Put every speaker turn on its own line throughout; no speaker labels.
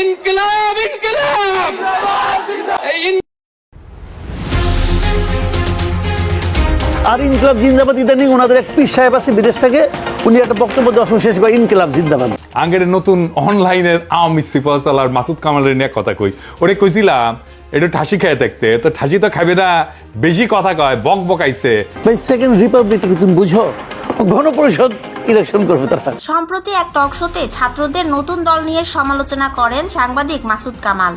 ইনকিলাব ইনকিলাব। এই
আর ইনকলাব জিন্দাবাদ ইদানিং ওনাদের এক পীর সাহেব আছে বিদেশ থেকে। উনি একটা বক্তব্য সময় শেষ করে ইনকলাব জিন্দাবাদ।
আগের নতুন অনলাইনের আওয়ামী সিপাহসাল আর মাসুদ কামালের নিয়ে কথা কই। ওরে কইছিলাম একটু ঠাসি খেয়ে দেখতে তো ঠাসি তো খাবে না বেশি কথা কয় বক বকাইছে।
ভাই সেকেন্ড রিপাবলিকটা কি তুমি বুঝো? গণপরিষদ ইলেকশন করবে তারা।
সম্প্রতি এক টক শোতে ছাত্রদের নতুন দল নিয়ে সমালোচনা করেন সাংবাদিক মাসুদ কামাল।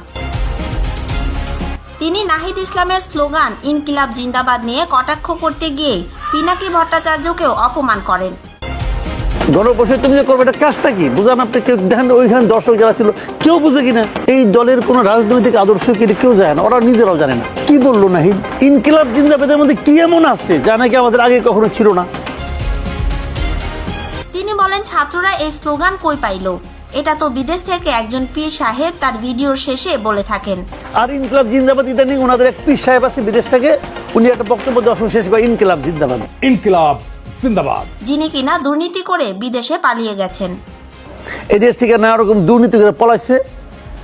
তিনি নাহিদ ইসলামের স্লোগান ইনকিলাব জিন্দাবাদ নিয়ে কটাক্ষ করতে গিয়ে পিনাকি ভট্টাচার্যকেও অপমান করেন।
তুমি যে করবে এটা কাজটা কি? বুঝান আপনি কেউ দেখেন ওইখানে দর্শক যারা ছিল কেউ বুঝে কিনা? এই দলের কোনো রাজনৈতিক আদর্শ কি কেউ জানে না ওরা নিজেরাও জানে না। কি বলল নাহিদ? ইনকিলাব জিন্দাবাদের মধ্যে কি এমন আছে যা নাকি আমাদের আগে কখনো ছিল না?
তিনি বলেন ছাত্ররা এই স্লোগান কই পাইল? এটা তো বিদেশ থেকে একজন পীর সাহেব তার ভিডিওর শেষে বলে থাকেন।
আর ইনকিলাব জিন্দাবাদ ইদানিং ওনাদের এক পীর সাহেব আছে বিদেশ থেকে উনি একটা বক্তব্য সময় শেষ করে ইনকিলাব জিন্দাবাদ।
ইনকিলাব জিন্দাবাদ।
যিনি কিনা দুর্নীতি করে বিদেশে পালিয়ে গেছেন।
এই দেশ থেকে নানা রকম দুর্নীতি করে পলাইছে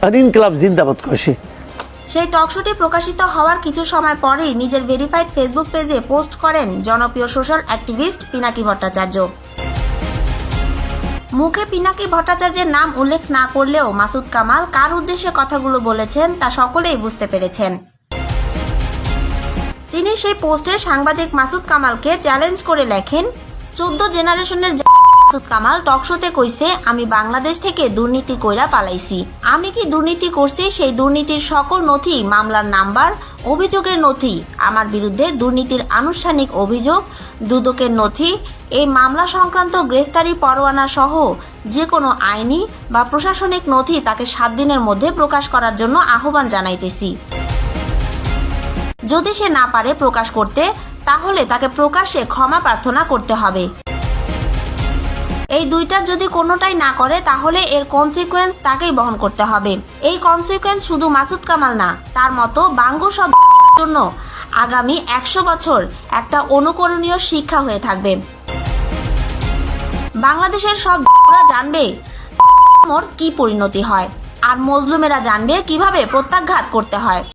আর ইনকিলাব জিন্দাবাদ করেছে।
সেই টকশোটি প্রকাশিত হওয়ার কিছু সময় পরেই নিজের ভেরিফাইড ফেসবুক পেজে পোস্ট করেন জনপ্রিয় সোশ্যাল অ্যাক্টিভিস্ট পিনাকি ভট্টাচার্য। মুখে পিনাকি ভট্টাচার্যের নাম উল্লেখ না করলেও মাসুদ কামাল কার উদ্দেশ্যে কথাগুলো বলেছেন তা সকলেই বুঝতে পেরেছেন। তিনি সেই পোস্টে সাংবাদিক মাসুদ কামালকে চ্যালেঞ্জ করে লেখেন, চোদ্দ জেনারেশনের মাসুদ কামাল টকশোতে কইছে, আমি বাংলাদেশ থেকে দুর্নীতি কইরা পালাইছি। আমি কি দুর্নীতি করছি? সেই দুর্নীতির সকল নথি, মামলার নাম্বার, অভিযোগের নথি, আমার বিরুদ্ধে দুর্নীতির আনুষ্ঠানিক অভিযোগ, দুদকের নথি, এই মামলা সংক্রান্ত গ্রেফতারি পরোয়ানা সহ যে কোনো আইনি বা প্রশাসনিক নথি তাকে সাত দিনের মধ্যে প্রকাশ করার জন্য আহ্বান জানাইতেছি। যদি সে না পারে প্রকাশ করতে, তাহলে তাকে প্রকাশ্যে ক্ষমা প্রার্থনা করতে হবে। এই দুইটার যদি কোনোটাই না করে, তাহলে এর কনসিকুয়েন্স তাকেই বহন করতে হবে। এই কনসিকুয়েন্স শুধু মাসুদ কামাল না, তার মতো বাঙ্গু সব জন্য আগামী একশো বছর একটা অনুকরণীয় শিক্ষা হয়ে থাকবে। বাংলাদেশের সব জানবে মোর কি পরিণতি হয়, আর মজলুমেরা জানবে কীভাবে প্রত্যাঘাত করতে হয়।